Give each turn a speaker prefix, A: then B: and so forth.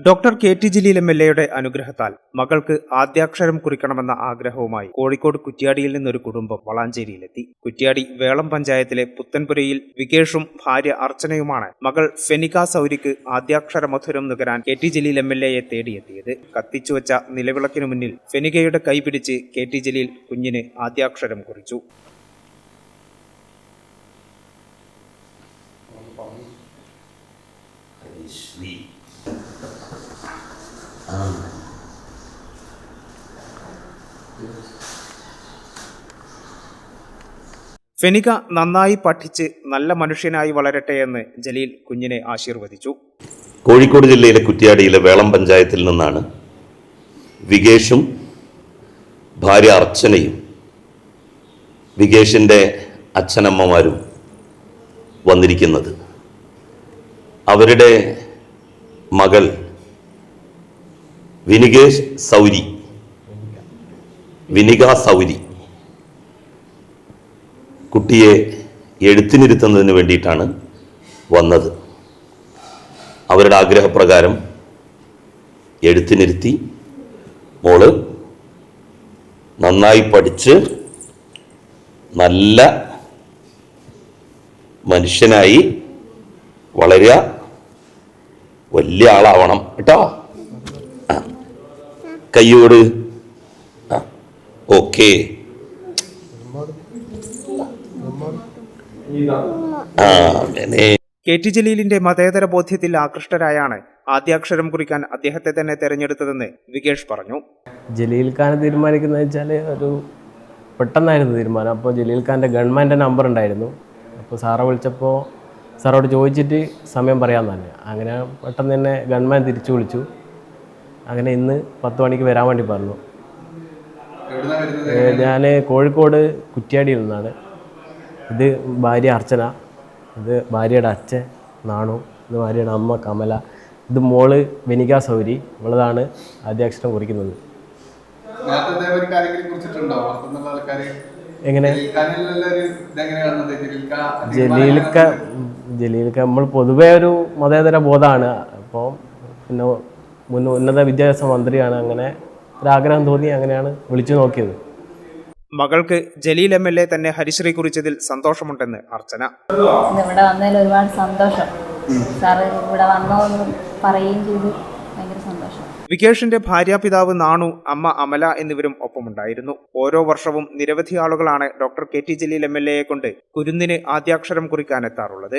A: Doctor K T Jaleel M L എയുടെ അനുഗ്രഹത്താൽ മകൾക്ക് ആദ്യാക്ഷരം കുറിക്കണമെന്ന ആഗ്രഹവുമായി കോഴിക്കോട് കുറ്റ്യാടിയിൽ നിന്നൊരു കുടുംബം വളാഞ്ചേരിയിലെത്തി. കുറ്റ്യാടി വേളം പഞ്ചായത്തിലെ പുത്തൻപുരയിൽ വികേഷും ഭാര്യ അർച്ചനയുമാണ് മകൾ ഫെനിക സൗരിക്ക് ആദ്യാക്ഷര മധുരം നുകരാൻ K T Jaleel M L എയെ തേടിയെത്തിയത്. കത്തിച്ചുവച്ച നിലവിളക്കിനു മുന്നിൽ ഫെനികയുടെ കൈപിടിച്ച് കെ ടി ജലീൽ കുഞ്ഞിന് ആദ്യാക്ഷരം കുറിച്ചു. ഫെനിക നന്നായി പഠിച്ച് നല്ല മനുഷ്യനായി വളരട്ടെ എന്ന് ജലീൽ കുഞ്ഞിനെ ആശീർവദിച്ചു.
B: കോഴിക്കോട് ജില്ലയിലെ കുറ്റ്യാടിയിലെ വേളം പഞ്ചായത്തിൽ നിന്നാണ് വികേഷും ഭാര്യ അർച്ചനയും വികേഷിന്റെ അച്ഛനമ്മമാരും വന്നിരിക്കുന്നത്. അവരുടെ മകൾ വിനികേഷ് സൗരി. വിനിക സൗരി. കുട്ടിയെ എഴുത്തിനിരുത്തുന്നതിന് വേണ്ടിയിട്ടാണ് വന്നത്. അവരുടെ ആഗ്രഹപ്രകാരം എഴുത്തിനിരുത്തി മോൾ നന്നായി പഠിച്ച് നല്ല മനുഷ്യനായി വളരുക വലിയ ആളാവണം കേട്ടോ. കയ്യോട്. ഓക്കെ.
A: കെ ടി ജലീലിന്റെ മതേതര ബോധ്യത്തിൽ ആകൃഷ്ടരായാണ് ആദ്യാക്ഷരം കുറിക്കാൻ അദ്ദേഹത്തെ തന്നെ തെരഞ്ഞെടുത്തതെന്ന് വികേഷ് പറഞ്ഞു.
C: ജലീൽ ഖാൻ തീരുമാനിക്കുന്നത് വെച്ചാൽ ഒരു പെട്ടെന്നായിരുന്നു തീരുമാനം. അപ്പോൾ ജലീൽ ഖാന്റെ ഗവൺമെന്റ് നമ്പർ ഉണ്ടായിരുന്നു. അപ്പോൾ സാറെ വിളിച്ചപ്പോൾ സാറോട് ചോദിച്ചിട്ട് സമയം പറയാമെന്ന് തന്നെ. അങ്ങനെ പെട്ടെന്ന് തന്നെ ഗൺമാൻ തിരിച്ചു വിളിച്ചു. അങ്ങനെ ഇന്ന് പത്ത് മണിക്ക് വരാൻ വേണ്ടി പറഞ്ഞു. ഞാൻ കോഴിക്കോട് കുറ്റ്യാടിയിൽ നിന്നാണ്. ഇത് ഭാര്യ അർച്ചന. ഇത് ഭാര്യയുടെ അച്ഛൻ നാണു. ഇത് ഭാര്യയുടെ അമ്മ കമല. ഇത് മോൾ വെനിക സൗരി. ഇവളതാണ് ആദ്യാക്ഷരം കുറിക്കുന്നത്. എങ്ങനെ? ജലീൽക്ക ജലീൽക്ക നമ്മൾ പൊതുവേ ഒരു മതേതര ബോധമാണ്. അപ്പോൾ പിന്നെ മുൻ ഉന്നത വിദ്യാഭ്യാസ മന്ത്രിയാണ്. അങ്ങനെ ഒരാഗ്രഹം തോന്നി അങ്ങനെയാണ് വിളിച്ചു നോക്കിയത്.
A: മകൾക്ക് ജലീൽ എം എൽ എ തന്നെ ഹരിശ്രീ കുറിച്ചതിൽ സന്തോഷമുണ്ടെന്ന് അർച്ചന.
D: ഇവിടെ വന്നതിൽ ഒരുപാട് സന്തോഷം. സാറ് ഇവിടെ വന്നോ എന്ന് പറയുകയും ചെയ്തു. ഭയങ്കര സന്തോഷം.
A: വികേഷിന്റെ ഭാര്യാപിതാവ് നാണു അമ്മ അമല എന്നിവരും ഒപ്പമുണ്ടായിരുന്നു. ഓരോ വർഷവും നിരവധി ആളുകളാണ് doctor K T Jaleel M L എയെ കൊണ്ട് കുരുന്നിന് ആദ്യാക്ഷരം കുറിക്കാനെത്താറുള്ളത്.